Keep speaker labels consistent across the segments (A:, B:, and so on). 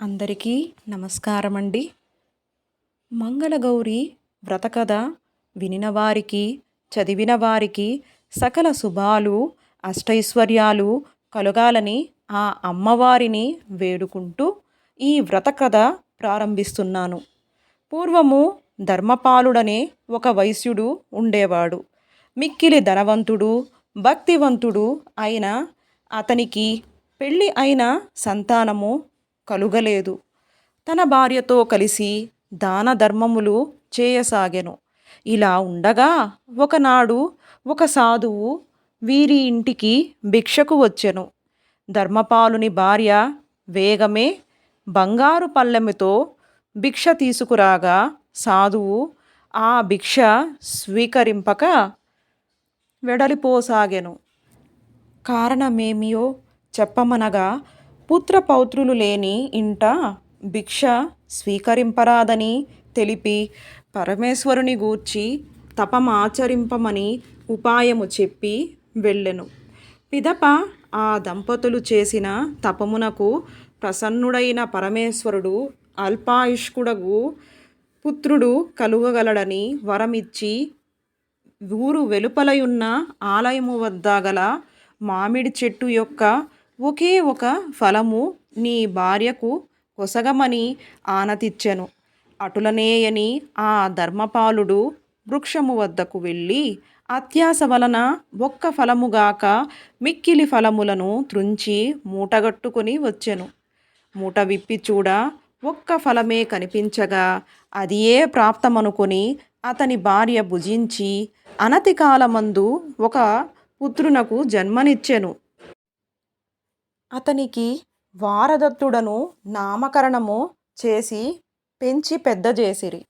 A: అందరికీ నమస్కారం అండి మంగళగౌరి వ్రతకథ వినిన వారికి చదివిన వారికి సకల శుభాలు అష్టైశ్వర్యాలు కలగాలని ఆ అమ్మవారిని వేడుకుంటూ ఈ వ్రతకథ ప్రారంభిస్తున్నాను. పూర్వము ధర్మపాలుడనే ఒక వైశ్యుడు ఉండేవాడు. మిక్కిలి ధనవంతుడు భక్తివంతుడు అయిన అతనికి పెళ్ళి అయిన సంతానము కలుగలేదు. తన భార్యతో కలిసి దాన ధర్మములు చేయసాగెను. ఇలా ఉండగా ఒకనాడు ఒక సాధువు వీరి ఇంటికి భిక్షకు వచ్చెను. ధర్మపాలుని భార్య వేగమే బంగారు పల్లెముతో భిక్ష తీసుకురాగా సాధువు ఆ భిక్ష స్వీకరింపక వెడలిపోసాగెను. కారణమేమియో చెప్పమనగా పుత్రపౌత్రులు లేని ఇంట భిక్ష స్వీకరింపరాదని తెలిపి పరమేశ్వరుని గూర్చి తపమాచరింపమని ఉపాయము చెప్పి వెళ్ళెను. పిదప ఆ దంపతులు చేసిన తపమునకు ప్రసన్నుడైన పరమేశ్వరుడు అల్పాయుష్కుడగు పుత్రుడు కలుగగలడని వరమిచ్చి ఊరు వెలుపలయున్న ఆలయము వద్ద గల మామిడి చెట్టు యొక్క ఒకే ఒక ఫలము నీ భార్యకు కొసగమని ఆనతిచ్చెను. అటులనేయని ఆ ధర్మపాలుడు వృక్షము వద్దకు వెళ్ళి అత్యాస వలన ఒక్క ఫలముగాక మిక్కిలి ఫలములను త్రుంచి మూటగట్టుకుని వచ్చెను. మూట విప్పి చూడ ఒక్క ఫలమే కనిపించగా అది ఏ ప్రాప్తమనుకొని అతని భార్య భుజించి అనతి కాలమందు ఒక పుత్రునకు జన్మనిచ్చెను. అతనికి వారదత్తుడను నామకరణము చేసి పెంచి పెద్ద చేసిరి.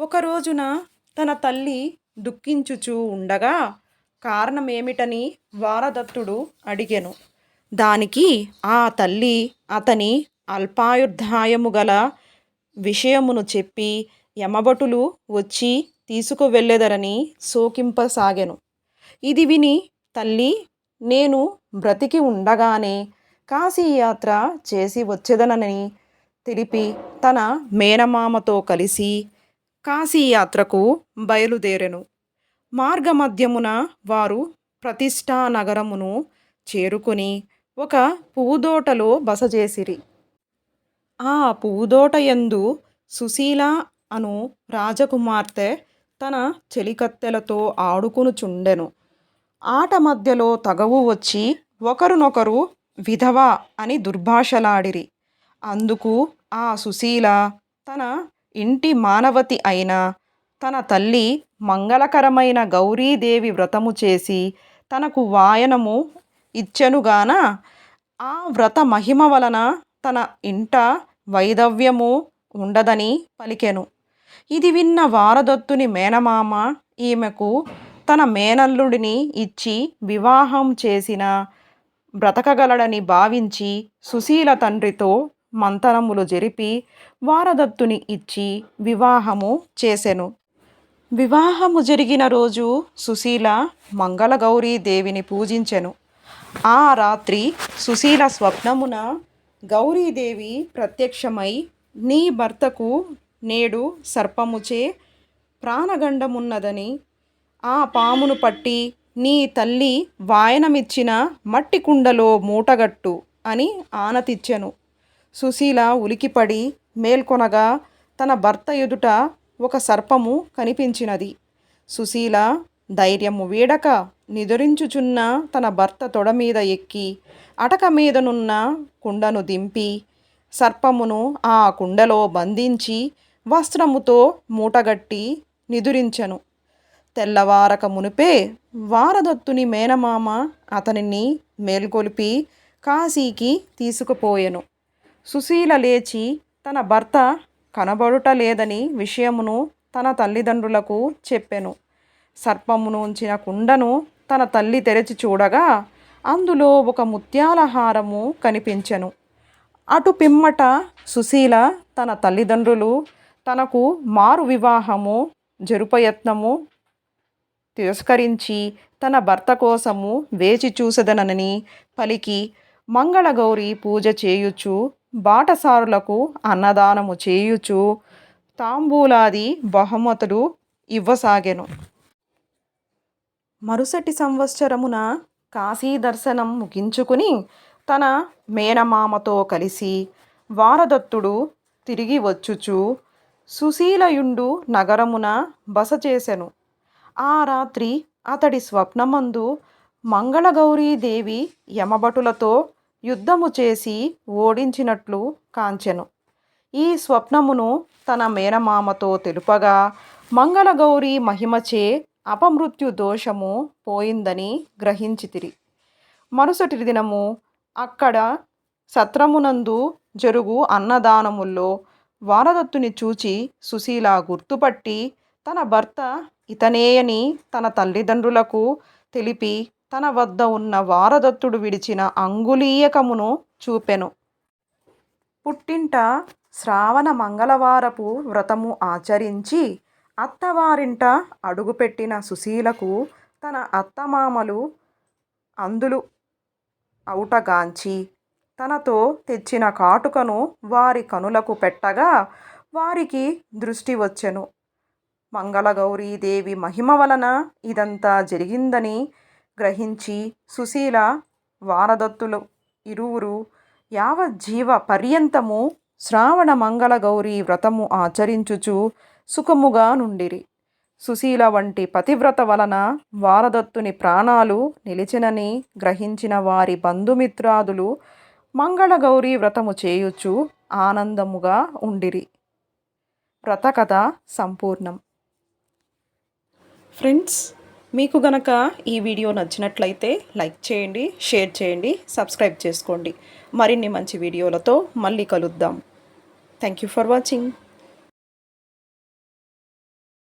A: ఒకరోజున తన తల్లి దుఃఖించుచూ ఉండగా కారణమేమిటని వారదత్తుడు అడిగెను. దానికి ఆ తల్లి అతని అల్పాయుర్ధాయము గల విషయమును చెప్పి యమభటులు వచ్చి తీసుకువెళ్ళెదరని శోకింపసాగెను. ఇది విని తల్లి నేను బ్రతికి ఉండగానే కాశీయాత్ర చేసి వచ్చేదనని తెలిపి తన మేనమామతో కలిసి కాశీయాత్రకు బయలుదేరెను. మార్గమధ్యమున వారు ప్రతిష్టా నగరమును చేరుకుని ఒక పూదోటలో బస చేసిరి ఆ పూదోట యందు సుశీల అను రాజకుమార్తె తన చెలికత్తెలతో ఆడుకునుచుండెను. ఆట మధ్యలో తగవు వచ్చి ఒకరినొకరు విధవ అని దుర్భాషలాడిరి. అందుకు ఆ సుశీల తన ఇంటి మానవతి అయిన తన తల్లి మంగళకరమైన గౌరీదేవి వ్రతము చేసి తనకు వాయనము ఇచ్చెనుగాన ఆ వ్రత మహిమ వలన తన ఇంట వైదవ్యము ఉండదని పలికెను. ఇది విన్న వారదత్తుని మేనమామ ఈమెకు తన మేనల్లుడిని ఇచ్చి వివాహం చేసిన బ్రతకగలడని భావించి సుశీల తండ్రితో మంతనములు జరిపి వారదత్తుని ఇచ్చి వివాహము చేసెను. వివాహము జరిగిన రోజు సుశీల మంగళగౌరీ దేవిని పూజించెను. ఆ రాత్రి సుశీల స్వప్నమున గౌరీదేవి ప్రత్యక్షమై నీ భర్తకు నేడు సర్పముచే ప్రాణగండమున్నదని ఆ పామును పట్టి నీ తల్లి వాయనమిచ్చిన మట్టి కుండలో మూటగట్టు అని ఆనతిచ్చెను. సుశీల ఉలికిపడి మేల్కొనగా తన భర్త ఎదుట ఒక సర్పము కనిపించినది. సుశీల ధైర్యము వీడక నిదురించుచున్న తన భర్త తొడ మీద ఎక్కి అటక మీదనున్న కుండను దింపి సర్పమును ఆ కుండలో బంధించి వస్త్రముతో మూటగట్టి నిదురించెను. తెల్లవారక మునిపే వారదత్తుని మేనమామ అతనిని మేల్కొలిపి కాశీకి తీసుకుపోయెను. సుశీల లేచి తన భర్త కనబడుట లేదని విషయమును తన తల్లిదండ్రులకు చెప్పెను. సర్పమును ఉంచిన కుండను తన తల్లి తెరచి చూడగా అందులో ఒక ముత్యాల హారము కనిపించెను. అటు పిమ్మట సుశీల తన తల్లిదండ్రులు తనకు మారు వివాహము జరుపయత్నము తిరస్కరించి తన భర్త కోసము వేచి చూసదనని పలికి మంగళగౌరి పూజ చేయుచు బాటసారులకు అన్నదానము చేయుచు తాంబూలాది బహుమతులు ఇవ్వసాగెను. మరుసటి సంవత్సరమున కాశీ దర్శనం ముగించుకుని తన మేనమామతో కలిసి వారదత్తుడు తిరిగి వచ్చుచు సుశీలయుండు నగరమున బస చేసెను. ఆ రాత్రి అతడి స్వప్నమందు మంగళగౌరీదేవి యమభటులతో యుద్ధము చేసి ఓడించినట్లు కాంచెను. ఈ స్వప్నమును తన మేనమామతో తెలుపగా మంగళగౌరి మహిమచే అపమృత్యు దోషము పోయిందని గ్రహించితిరి. మరుసటి దినము అక్కడ సత్రమునందు జరుగు అన్నదానముల్లో వారదత్తుని చూచి సుశీల గుర్తుపట్టి తన భర్త ఇతనేయని తన తల్లిదండ్రులకు తెలిపి తన వద్ద ఉన్న వారదత్తుడు విడిచిన అంగులీయకమును చూపెను. పుట్టింట శ్రావణ మంగళవారపు వ్రతము ఆచరించి అత్తవారింట అడుగుపెట్టిన సుశీలకు తన అత్తమామలు అందులు అవుటగాంచి తనతో తెచ్చిన కాటుకను వారి కనులకు పెట్టగా వారికి దృష్టి వచ్చెను. మంగళగౌరీదేవి మహిమ వలన ఇదంతా జరిగిందని గ్రహించి సుశీల వారదత్తులు ఇరువురు యావజ్జీవ పర్యంతము శ్రావణ మంగళ గౌరీ వ్రతము ఆచరించుచు సుఖముగా నుండిరి. సుశీల వంటి పతివ్రత వలన వారదత్తుని ప్రాణాలు నిలిచినని గ్రహించిన వారి బంధుమిత్రాదులు మంగళగౌరీ వ్రతము చేయుచు ఆనందముగా ఉండిరి. వ్రతకథ సంపూర్ణం. ఫ్రెండ్స్ మీకు గనక ఈ వీడియో నచ్చినట్లయితే లైక్ చేయండి షేర్ చేయండి సబ్స్క్రైబ్ చేసుకోండి. మరిన్ని మంచి వీడియోలతో మళ్ళీ కలుద్దాం. Thank you for watching